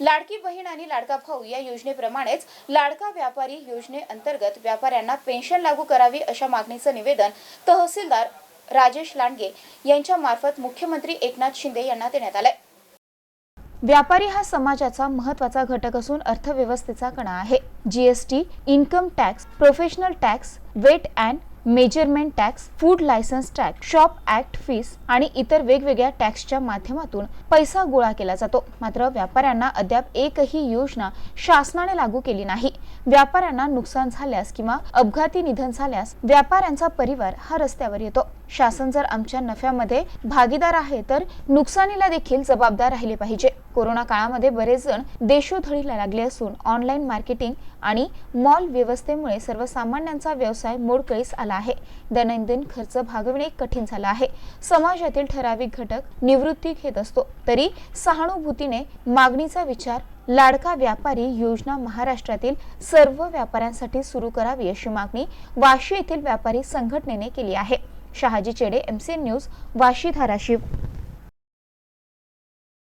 लाडकी बहीण आणि लाडका भाऊ या योजनेप्रमाणेच लाडका व्यापारी योजनेअंतर्गत व्यापाऱ्यांना पेन्शन लागू करावी अशा मागणीचं निवेदन तहसीलदार राजेश लांडगे यांच्या मार्फत मुख्यमंत्री एकनाथ शिंदे यांना देण्यात आलंय. व्यापारी हा समाजाचा महत्त्वाचा घटक असून अर्थव्यवस्थेचा कणा आहे. GST income tax professional tax weight and measurement tax food licence tax shop act fees आणि इतर वेगवेगळ्या टॅक्सच्या माध्यमातून पैसा गोळा केला जातो. मात्र व्यापाऱ्यांना अद्याप एकही योजना शासनाने लागू केली नाही. व्यापाऱ्यांना नुकसान झाल्यास किंवा अपघाती निधन झाल्यास व्यापाऱ्यांचा परिवार हा रस्त्यावर येतो. शासन जर आमच्या नफ्यामध्ये भागीदार आहे तर नुकसानीला देखील जबाबदार राहिले पाहिजे. कोरोना काळामध्ये बरेच जण देशोधडीला लागले असून ऑनलाईन मार्केटिंग आणि मॉल व्यवस्थेमुळे सर्वसामान्यांचा व्यवसाय मोडकळीस आला आहे. दैनंदिन खर्च भागविणे कठीण झाला आहे. समाजातील ठराविक घटक निवृत्ती घेत असतो. तरी सहानुभूतीने मागणीचा विचार लाडका व्यापारी योजना महाराष्ट्रातील सर्व व्यापाऱ्यांसाठी सुरू करावी अशी मागणी वाशी येथील व्यापारी संघटनेने केली आहे. शहाजी चेडे एमसीएन न्यूज वाशी धाराशिव.